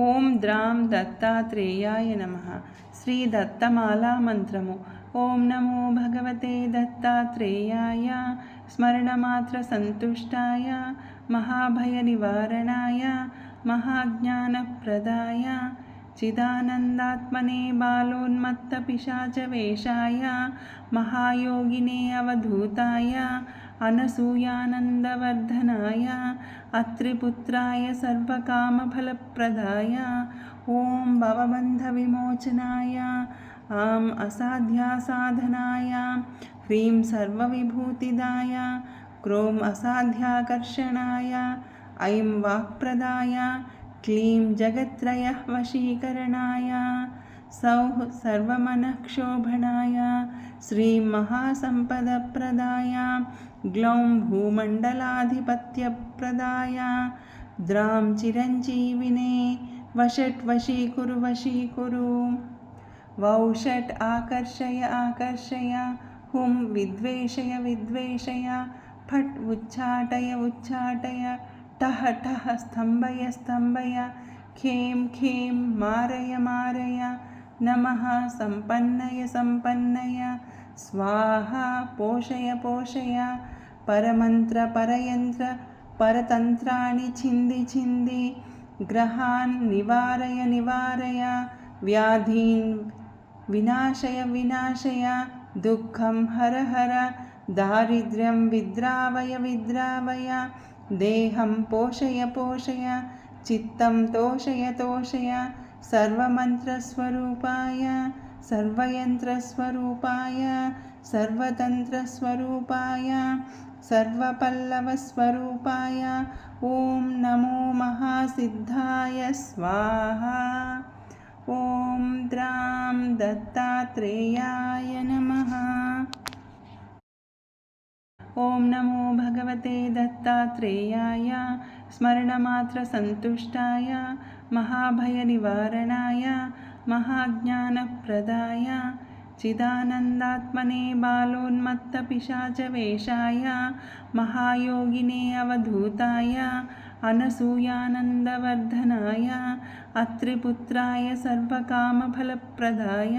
ఓం ద్రాం దత్తాత్రేయాయ నమ శ్రీ దత్తమాలా మంత్రము ఓం నమో భగవతే దత్తాత్రేయాయ స్మరణమాత్ర సంతుష్టాయ మహాభయ నివారణాయ महाज्ञानप्रदाय चिदानन्दात्मने बालोन्मत्तपिशाचवेषाय महायोगिने अवधूताय अनसूयानन्दवर्धनाय अत्रिपुत्राय सर्वकामफलप्रदाय ॐ भवबन्धविमोचनाय आम् असाध्यासाधनाय ह्रीं सर्वविभूतिदाय क्रों असाध्याकर्षणाय ऐं वाक्प्रदाय क्लीं जगत्त्रयः वशीकरणाय सौः सर्वमनःक्षोभणाय श्रीं महासम्पदप्रदाय ग्लौं भूमण्डलाधिपत्यप्रदाय द्रां चिरञ्जीविने वषट् वशीकुरु वशीकुरु। वौषट् आकर्षय आकर्षय हुं विद्वेषय विद्वेषय फट् उच्चाटय उच्चाटय टः टः स्तम्भय स्तम्भय खें खें मारय मारय नमः सम्पन्नय सम्पन्नय स्वाहा पोषय पोषय। परमन्त्र परयन्त्र परतन्त्राणि छिन्दि छिन्दि ग्रहान् निवारय निवारय। व्याधीन् विनाशय विनाशय। दुःखं हर हर। दारिद्र्यं विद्रावय विद्रावय। देहं पोषय पोषय। चित्तं तोषय तोषय। सर्वमन्त्रस्वरूपाय सर्वयन्त्रस्वरूपाय सर्वतन्त्रस्वरूपाय सर्वपल्लवस्वरूपाय ॐ नमो महासिद्धाय स्वाहा। ॐ द्रां दत्तात्रेयाय नमः। ॐ नमो भगवते दत्तात्रेयाय स्मरणमात्रसन्तुष्टाय महाभयनिवारणाय महाज्ञानप्रदाय चिदानन्दात्मने बालोन्मत्तपिशाचवेषाय महायोगिने अवधूताय अनसूयानन्दवर्धनाय अत्रिपुत्राय सर्वकामफलप्रदाय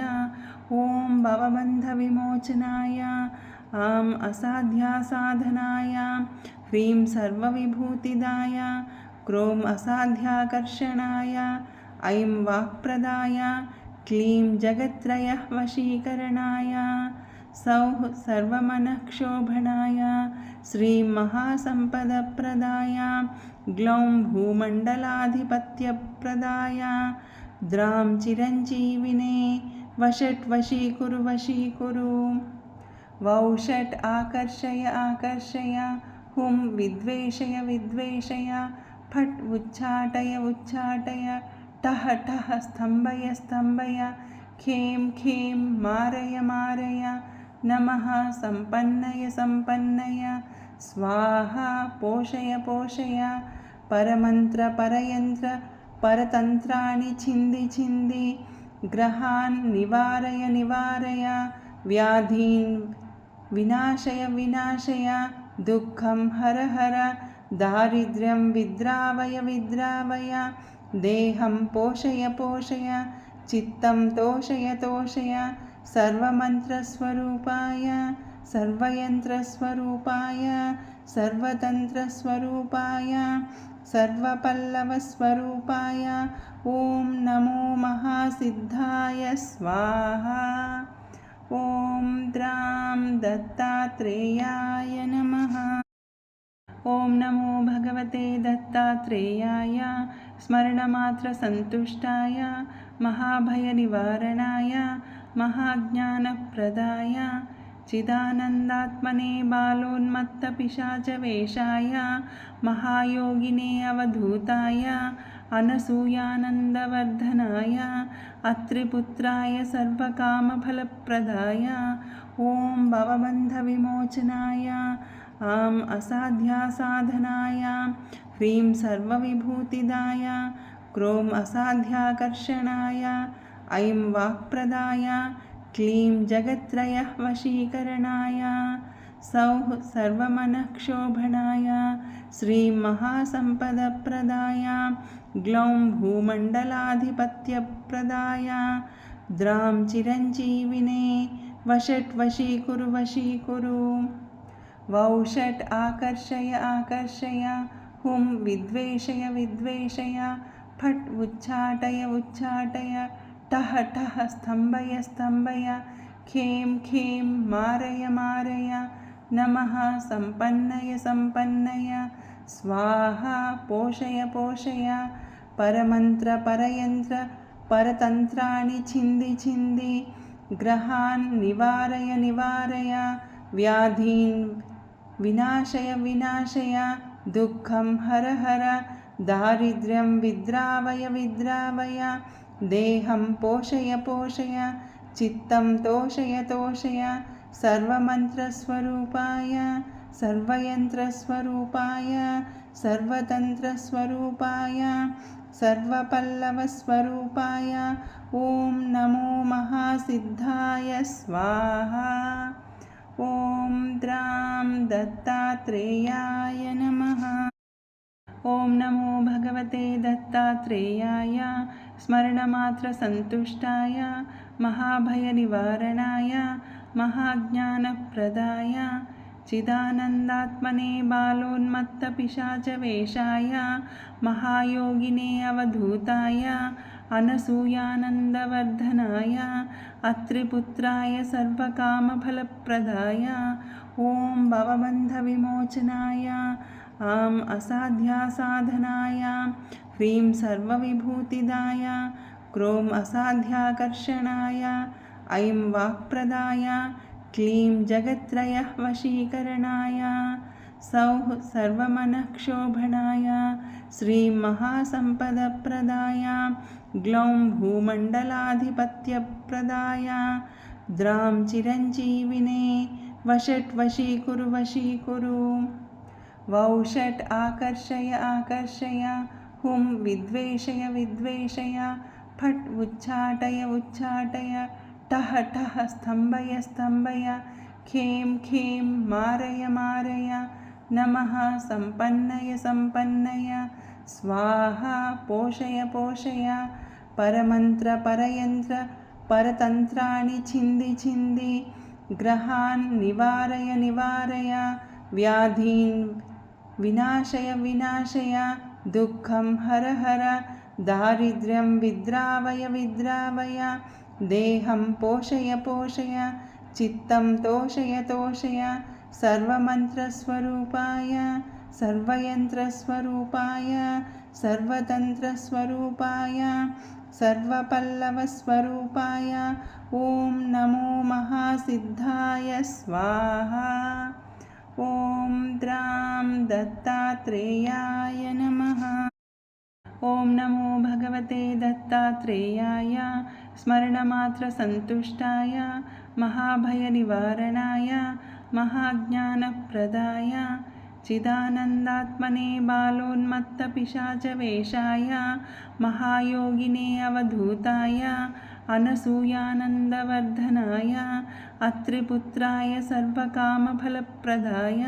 ॐ भवबन्धविमोचनाय आम् असाध्यासाधनाय ह्रीं सर्वविभूतिदाय क्रोम् असाध्याकर्षणाय ऐं वाक्प्रदाय क्लीं जगत्त्रयः वशीकरणाय सौः सर्वमनःक्षोभणाय श्रीं महासम्पदप्रदाय ग्लौं भूमण्डलाधिपत्यप्रदाय द्रां चिरञ्जीविने वषट् वशीकुरु वशीकुरु। वौषट् आकर्षय आकर्षय हुं विद्वेषय विद्वेषय फट् उच्चाटय उच्चाटय टः टः स्तम्भय स्तम्भय खें खें मारय मारय नमः सम्पन्नय सम्पन्नय स्वाहा पोषय पोषय परमन्त्र परयन्त्र परतन्त्राणि छिन्दि छिन्दि ग्रहान् निवारय निवारय व्याधीन् विनाशय विनाशय दुःखं हर हर दारिद्र्यं विद्रावय विद्रावय देहं पोषय पोषय चित्तं तोषय तोषय सर्वमन्त्रस्वरूपाय सर्वयन्त्रस्वरूपाय सर्वतन्त्रस्वरूपाय सर्वपल्लवस्वरूपाय। ॐ नमो महासिद्धाय स्वाहा। ॐ द्रां दत्तात्रेयाय नमः। ॐ नमो भगवते दत्तात्रेयाय स्मरणमात्रसन्तुष्टाय महाभयनिवारणाय महाज्ञानप्रदाय चिदानन्दात्मने बालोन्मत्तपिशाचवेषाय महायोगिने अवधूताय अनसूयानन्दवर्धनाय अत्रिपुत्राय सर्वकामफलप्रदाय ॐ भवबन्धविमोचनाय आम् असाध्यासाधनाय ह्रीं सर्वविभूतिदाय क्रों असाध्याकर्षणाय ऐं वाक्प्रदाय क्लीं जगत्त्रयः वशीकरणाय सौः सर्वमनःक्षोभणाय श्रीं महासम्पदप्रदाय ग्लौं भूमण्डलाधिपत्यप्रदाय द्रां चिरञ्जीविने वषट् वशीकुरु वशीकुरु वौषट् आकर्षय आकर्षय हुं विद्वेषय विद्वेषय फट् उच्चाटय उच्चाटय टः टः स्तम्भय स्तम्भय खें खें मारय मारय नमः सम्पन्नय सम्पन्नय स्वाहा पोषय पोषय परमन्त्रपरयन्त्र परतन्त्राणि छिन्दि छिन्दि ग्रहान् निवारय निवारय व्याधीन् विनाशय विनाशय दुःखं हर हर दारिद्र्यं विद्रावय विद्रावय देहं पोषय पोषय चित्तं तोषय तोषय सर्वमन्त्रस्वरूपाय सर्वयन्त्रस्वरूपाय सर्वतन्त्रस्वरूपाय सर्वपल्लवस्वरूपाय ॐ नमो महासिद्धाय स्वाहा ॐ द्रां दत्तात्रेयाय नमः। ॐ नमो भगवते दत्तात्रेयाय स्मरणमात्रसन्तुष्टाय महाभयनिवारणाय महाज्ञानप्रदाय चिदानन्दात्मने बालोन्मत्तपिशाचवेषाय महायोगिने अवधूताय अनसूयानन्दवर्धनाय अत्रिपुत्राय सर्वकामफलप्रदाय ॐ भवबन्धविमोचनाय आम् असाध्यासाधनाय ह्रीं सर्वविभूतिदाय क्रोम् असाध्याकर्षणाय ऐं वाक्प्रदाय क्लीं जगत्त्रयः वशीकरणाय सौः सर्वमनःक्षोभणाय श्रीं महासम्पदप्रदाय ग्लौं भूमण्डलाधिपत्यप्रदाय द्रां चिरञ्जीविने वषट् वशीकुरु वशीकुरु वौषट् आकर्षय आकर्षय हुं विद्वेषय विद्वेषय फट् उच्चाटय उच्चाटय टः टः स्तम्भय स्तम्भय खें खें मारय मारय नमः सम्पन्नय सम्पन्नय। स्वाहा पोषय पोषय। परमन्त्रपरयन्त्र परतन्त्राणि छिन्दि छिन्दि। ग्रहान् निवारय निवारय। व्याधीन् विनाशय विनाशय। दुःखं हर हर। दारिद्र्यं विद्रावय विद्रावय। देहं पोषय पोषय। चित्तं तोषय तोषय सर्वमन्त्रस्वरूपाय सर्वयन्त्रस्वरूपाय सर्वतन्त्रस्वरूपाय सर्वपल्लवस्वरूपाय। ॐ नमो महासिद्धाय स्वाहा। ॐ द्रां दत्तात्रेयाय नमः। ॐ नमो भगवते दत्तात्रेयाय स्मरणमात्रसन्तुष्टाय महाभयनिवारणाय महाज्ञानप्रदाय चिदानन्दात्मने बालोन्मत्तपिशाचवेषाय महायोगिने अवधूताय अनसूयानन्दवर्धनाय अत्रिपुत्राय सर्वकामफलप्रदाय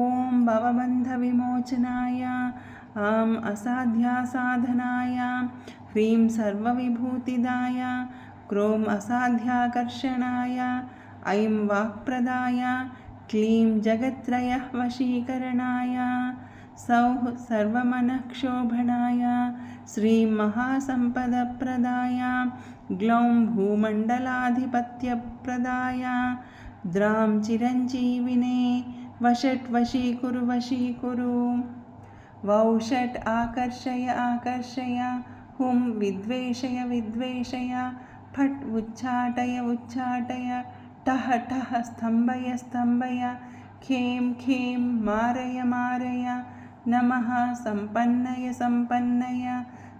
ॐ भवबन्धविमोचनाय आम् असाध्यासाधनाय ह्रीं सर्वविभूतिदाय क्रोम् असाध्याकर्षणाय ऐं वाक्प्रदाय क्लीं जगत्त्रयः वशीकरणाय सौः सर्वमनःक्षोभणाय श्रीं महासम्पदप्रदाय ग्लौं भूमण्डलाधिपत्यप्रदाय द्रां चिरञ्जीविने वषट् वशीकुरु वशीकुरु। वौषट् आकर्षय आकर्षय हुं विद्वेषय विद्वेषय फट् उच्चाटय उच्चाटय टः टः स्तम्भय स्तम्भय खें खें मारय मारय नमः सम्पन्नय सम्पन्नय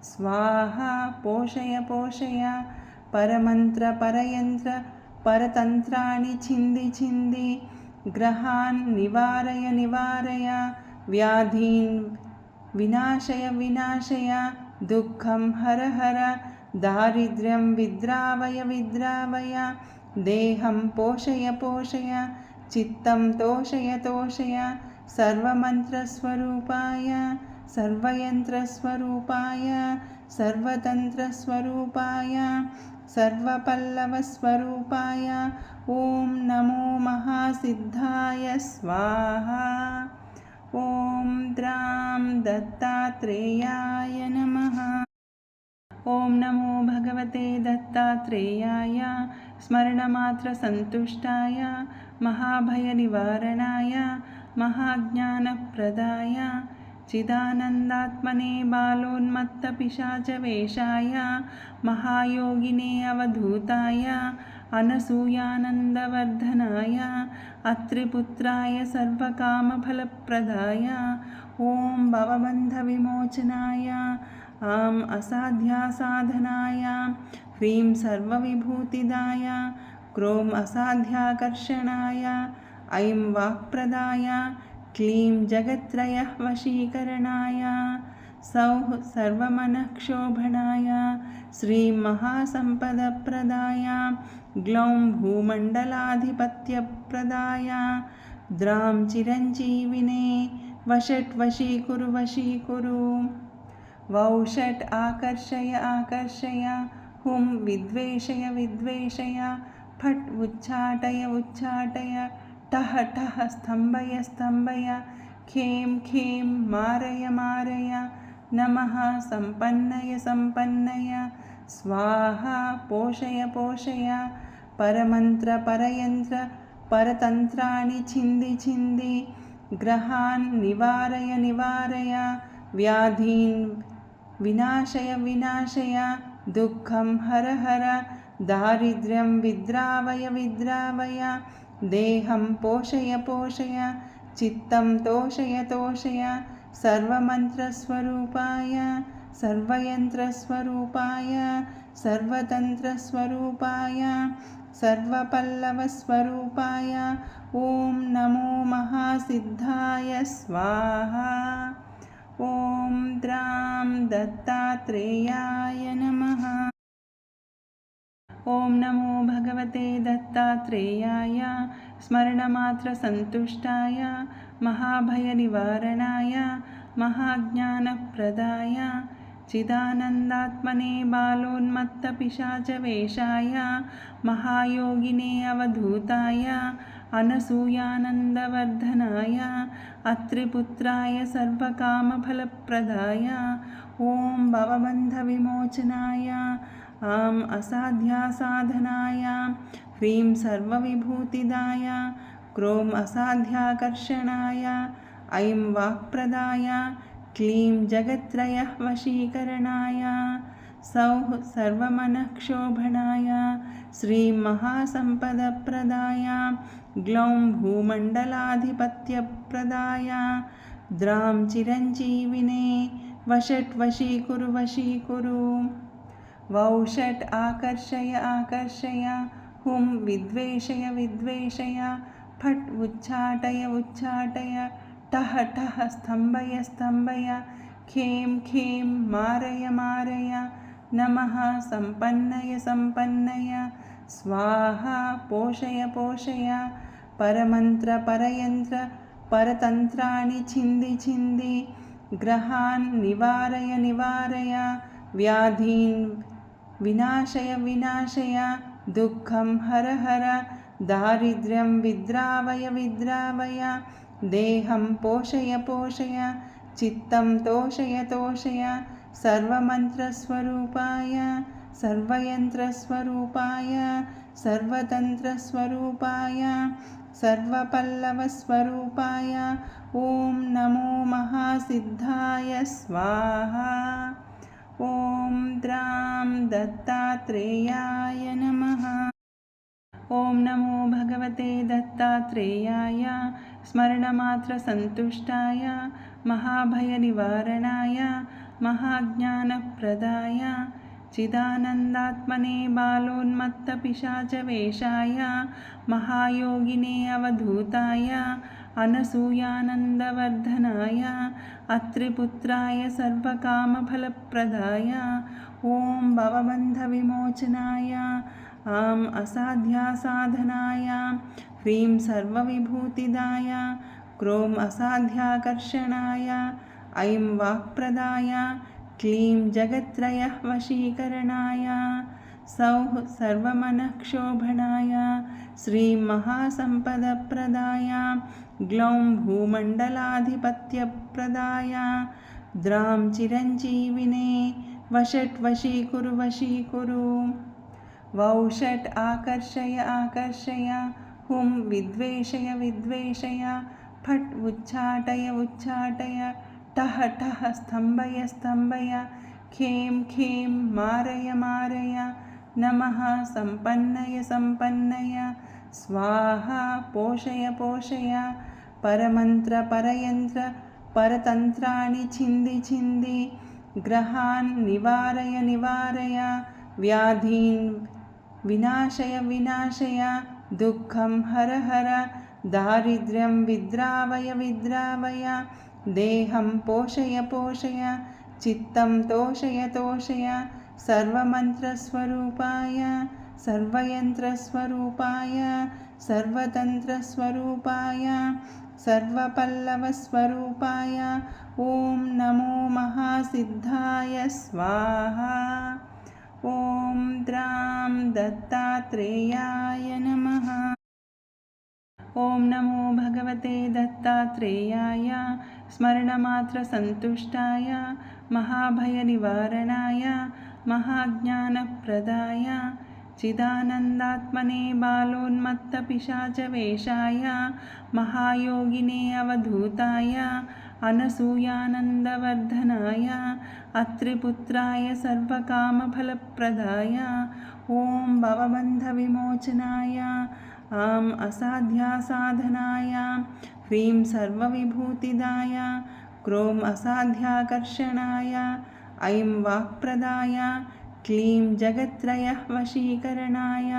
स्वाहा पोषय पोषय परमन्त्रपरयन्त्र परतन्त्राणि छिन्दि छिन्दि ग्रहान् निवारय निवारय व्याधीन् विनाशय विनाशय दुःखं हर हर दारिद्र्यं विद्रावय विद्रावय देहं पोषय पोषय चित्तं तोषय तोषय सर्वमन्त्रस्वरूपाय सर्वयन्त्रस्वरूपाय सर्वतन्त्रस्वरूपाय सर्वपल्लवस्वरूपाय। ॐ नमो महासिद्धाय स्वाहा। ॐ द्रां दत्तात्रेयाय नमः। ॐ नमो भगवते दत्तात्रेयाय स्मरणमात्रसन्तुष्टाय महाभयनिवारणाय महाज्ञानप्रदाय चिदानन्दात्मने बालोन्मत्तपिशाचवेषाय महायोगिने अवधूताय अनसूयानन्दवर्धनाय अत्रिपुत्राय सर्वकामफलप्रदाय ॐ भवबन्धविमोचनाय आम् असाध्यासाधनाय ह्रीं सर्वविभूतिदाय क्रोम् असाध्याकर्षणाय ऐं वाक्प्रदाय क्लीं जगत्त्रयः वशीकरणाय सौः सर्वमनःक्षोभणाय श्रीमहासम्पदप्रदाय ग्लौं भूमण्डलाधिपत्यप्रदाय द्रां चिरञ्जीविने वषट् वशीकुरु वशीकुरु। वौषट् आकर्षय आकर्षय हुं विद्वेषय विद्वेषय फट् उच्चाटय उच्चाटय टः टः स्तम्भय स्तम्भय खें खें मारय मारय नमः सम्पन्नय सम्पन्नय स्वाहा पोषय पोषय परमन्त्रपरयन्त्र परतन्त्राणि छिन्दि छिन्दि ग्रहान् निवारय निवारय व्याधीन् विनाशय विनाशय दुःखं हर हर दारिद्र्यं विद्रावय विद्रावय देहं पोषय पोषय चित्तं तोषय तोषय सर्वमन्त्रस्वरूपाय सर्वयन्त्रस्वरूपाय सर्वतन्त्रस्वरूपाय सर्वपल्लवस्वरूपाय ॐ नमो महासिद्धाय स्वाहा ॐ द्रां दत्तात्रेयाय नमः। ॐ नमो भगवते दत्तात्रेयाय स्मरणमात्रसन्तुष्टाय महाभयनिवारणाय महाज्ञानप्रदाय चिदानन्दात्मने बालोन्मत्तपिशाचवेषाय महायोगिने अवधूताय अनसूयानन्दवर्धनाय अत्रिपुत्राय सर्वकामफलप्रदाय ॐ भवबन्धविमोचनाय आम् असाध्यासाधनाय ह्रीं सर्वविभूतिदाय क्रोम् असाध्याकर्षणाय ऐं वाक्प्रदाय क्लीं जगत्त्रयः वशीकरणाय सौः सर्वमनःक्षोभणाय श्रीमहासम्पदप्रदाय ग्लौं भूमण्डलाधिपत्यप्रदाय द्रां चिरञ्जीविने वषट् वशीकुरु वशीकुरु। वौषट् आकर्षय आकर्षय हुं विद्वेषय विद्वेषय फट् उच्चाटय उच्चाटय टः टः स्तम्भय स्तम्भय खें खें मारय मारय नमः सम्पन्नय सम्पन्नय स्वाहा पोषय पोषय परमन्त्रपरयन्त्र परतन्त्राणि छिन्दि छिन्दि ग्रहान् निवारय निवारय व्याधीन् विनाशय विनाशय दुःखं हर हर दारिद्र्यं विद्रावय विद्रावय देहं पोषय पोषय चित्तं तोषय तोषय सर्वमन्त्रस्वरूपाय सर्वयन्त्रस्वरूपाय सर्वतन्त्रस्वरूपाय सर्वपल्लवस्वरूपाय ॐ नमो महासिद्धाय स्वाहा। ॐ द्रां दत्तात्रेयाय नमः। ॐ नमो भगवते दत्तात्रेयाय स्मरणमात्रसन्तुष्टाय महाभयनिवारणाय महाज्ञानप्रदाय चिदानन्दात्मने बालोन्मत्तपिशाचवेषाय महायोगिने अवधूताय अनसूयानन्दवर्धनाय अत्रिपुत्राय सर्वकामफलप्रदाय ॐ भवबन्धविमोचनाय आम् असाध्यासाधनाय ह्रीं सर्वविभूतिदाय क्रोम् असाध्याकर्षणाय ऐं वाक्प्रदाय क्लीं जगत्त्रयः वशीकरणाय सौः सर्वमनःक्षोभणाय श्रीमहासम्पदप्रदाय ग्लौं भूमण्डलाधिपत्यप्रदाय द्रां चिरञ्जीविने वषट् वशीकुरु वशीकुरु। वौषट् आकर्षय आकर्षय हुं विद्वेषय विद्वेषय फट् उच्चाटय उच्चाटय टः टः स्तम्भय स्तम्भय खें खें मारय मारय नमः सम्पन्नय सम्पन्नय स्वाहा पोषय पोषय परमन्त्र परयन्त्र परतन्त्राणि छिन्दि छिन्दि ग्रहान् निवारय निवारय व्याधीन् विनाशय विनाशय दुःखं हर हर दारिद्र्यं विद्रावय विद्रावय देहं पोषय पोषय चित्तं तोषय तोषय सर्वमन्त्रस्वरूपाय सर्वयन्त्रस्वरूपाय सर्वतन्त्रस्वरूपाय सर्वपल्लवस्वरूपाय। ॐ नमो महासिद्धाय स्वाहा। ॐ द्रां दत्तात्रेयाय नमः। ॐ नमो भगवते दत्तात्रेयाय स्मरणमात्रसन्तुष्टाय महाभयनिवारणाय महाज्ञानप्रदाय चिदानन्दात्मने बालोन्मत्तपिशाचवेषाय महायोगिने अवधूताय अनसूयानन्दवर्धनाय अत्रिपुत्राय सर्वकामफलप्रदाय ॐ भवबन्धविमोचनाय आम् असाध्यासाधनाय ह्रीं सर्वविभूतिदाय क्रोम् असाध्याकर्षणाय ऐं वाक्प्रदाय क्लीं जगत्त्रयः वशीकरणाय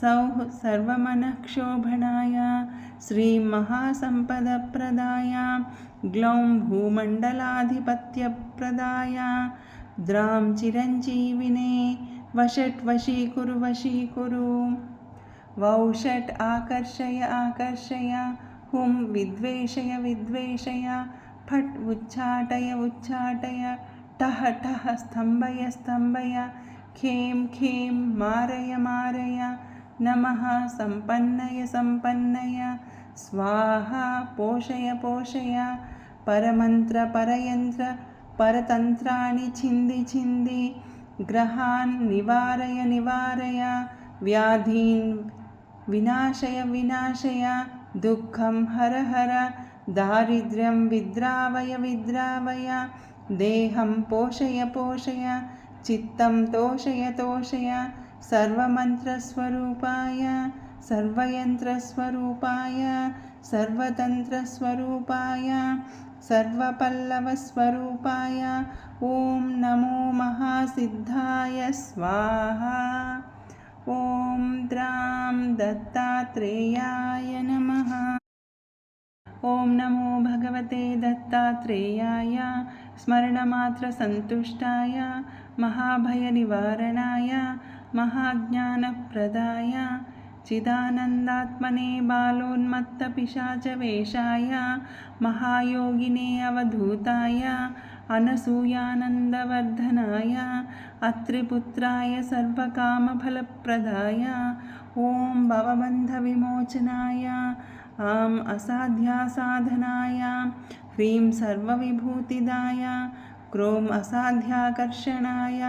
सौः सर्वमनःक्षोभणाय श्रीमहासम्पदप्रदाय ग्लौं भूमण्डलाधिपत्यप्रदाय द्रां चिरञ्जीविने वषट् वशीकुरु वशीकुरु वौषट् आकर्षय आकर्षय हुं विद्वेषय विद्वेषय फट् उच्चाटय उच्चाटय टः टः स्तम्भय स्तम्भय खें खें मारय मारय नमः सम्पन्नय सम्पन्नय स्वाहा पोषय पोषय परमन्त्र परयन्त्र परतन्त्राणि छिन्दि छिन्दि ग्रहान् निवारय निवारय व्याधीन् विनाशय विनाशय दुःखं हर हर दारिद्र्यं विद्रावय विद्रावय देहं पोषय पोषय चित्तं तोषय तोषय सर्वमन्त्रस्वरूपाय सर्वयन्त्रस्वरूपाय सर्वतन्त्रस्वरूपाय सर्वपल्लवस्वरूपाय ॐ नमो महासिद्धाय स्वाहा ॐ द्रां दत्तात्रेयाय नमः। ॐ नमो भगवते दत्तात्रेयाय स्मरणमात्रसन्तुष्टाय महाभयनिवारणाय महाज्ञानप्रदाय चिदानन्दात्मने बालोन्मत्तपिशाचवेषाय महायोगिने अवधूताय अनसूयानन्दवर्धनाय अत्रिपुत्राय सर्वकामफलप्रदाय ॐ भवबन्धविमोचनाय आम् असाध्यासाधनाय ह्रीं सर्वविभूतिदाय क्रोम् असाध्याकर्षणाय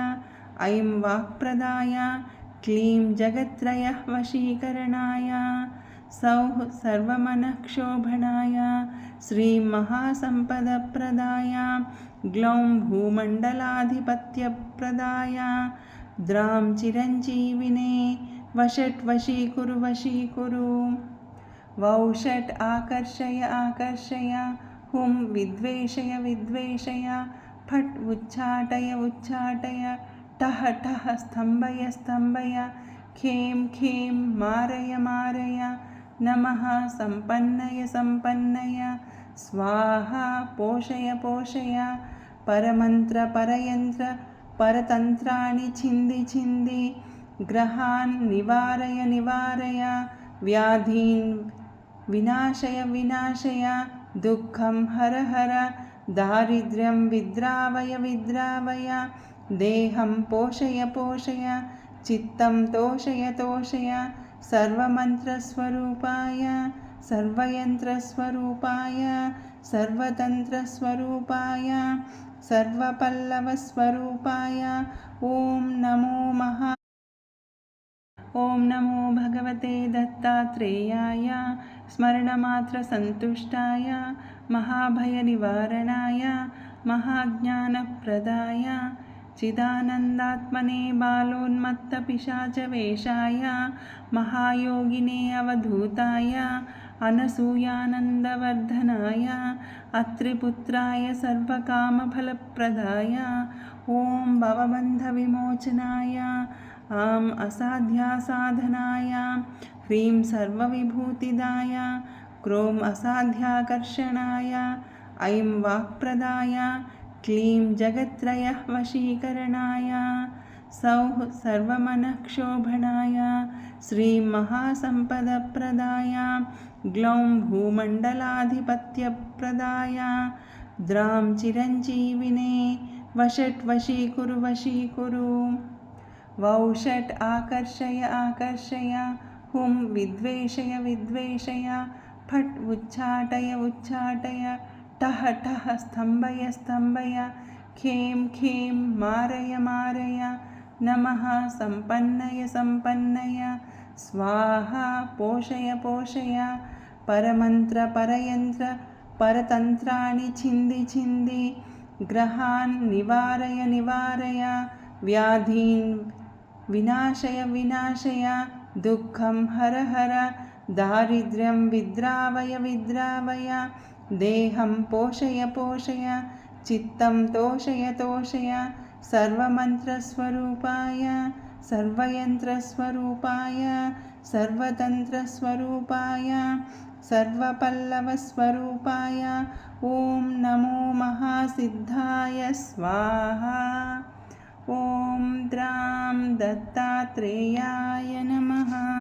ऐं वाक्प्रदाय क्लीं जगत्त्रयः वशीकरणाय सौः सर्वमनःक्षोभणाय श्रीमहासम्पदप्रदाय ग्लौं भूमण्डलाधिपत्यप्रदाय द्रां चिरञ्जीविने वषट् वशीकुरु वशीकुरु वौषट् आकर्षय आकर्षय हुं विद्वेषय विद्वेषय फट् उच्चाटय उच्चाटय टः टः स्तम्भय स्तम्भय खें खें मारय मारय नमः सम्पन्नय सम्पन्नय। स्वाहा पोषय पोषय। परमन्त्र परयन्त्र परतन्त्राणि छिन्दि छिन्दि। ग्रहान् निवारय निवारय। व्याधीन् विनाशय विनाशय। दुःखं हर हर। दारिद्र्यं विद्रावय विद्रावय। देहं पोषय पोषय। चित्तं तोषय तोषय सर्वमन्त्रस्वरूपाय सर्वयन्त्रस्वरूपाय सर्वतन्त्रस्वरूपाय सर्वपल्लवस्वरूपाय। ॐ नमो महा ॐ नमो भगवते दत्तात्रेयाय स्मरणमात्रसन्तुष्टाय महाभयनिवारणाय महाज्ञानप्रदाय चिदानन्दात्मने बालोन्मत्तपिशाचवेषाय महायोगिने अवधूताय अनसूयानन्दवर्धनाय अत्रिपुत्राय सर्वकामफलप्रदाय ॐ भवबन्धविमोचनाय आम् असाध्यासाधनाय ह्रीं सर्वविभूतिदाय क्रोम् असाध्याकर्षणाय ऐं वाक्प्रदाय क्लीं जगत्त्रयः वशीकरणाय सौः सर्वमनःक्षोभणाय श्रीमहासम्पदप्रदाय ग्लौं भूमण्डलाधिपत्यप्रदाय द्रां चिरञ्जीविने वषट् वशीकुरु वशीकुरु। वौषट् आकर्षय आकर्षय हुं विद्वेषय विद्वेषय फट् उच्चाटय उच्चाटय टः टः स्तम्भय स्तम्भय खें खें मारय मारय नमः सम्पन्नय सम्पन्नय स्वाहा पोषय पोषय परमन्त्रपरयन्त्र परतन्त्राणि छिन्दि छिन्दि ग्रहान् निवारय निवारय व्याधीन् विनाशय विनाशय दुःखं हर हर दारिद्र्यं विद्रावय विद्रावय देहं पोषय पोषय चित्तं तोषय तोषय सर्वमन्त्रस्वरूपाय सर्वयन्त्रस्वरूपाय सर्वतन्त्रस्वरूपाय सर्वपल्लवस्वरूपाय। ॐ नमो महासिद्धाय स्वाहा। ॐ द्रां दत्तात्रेयाय नमः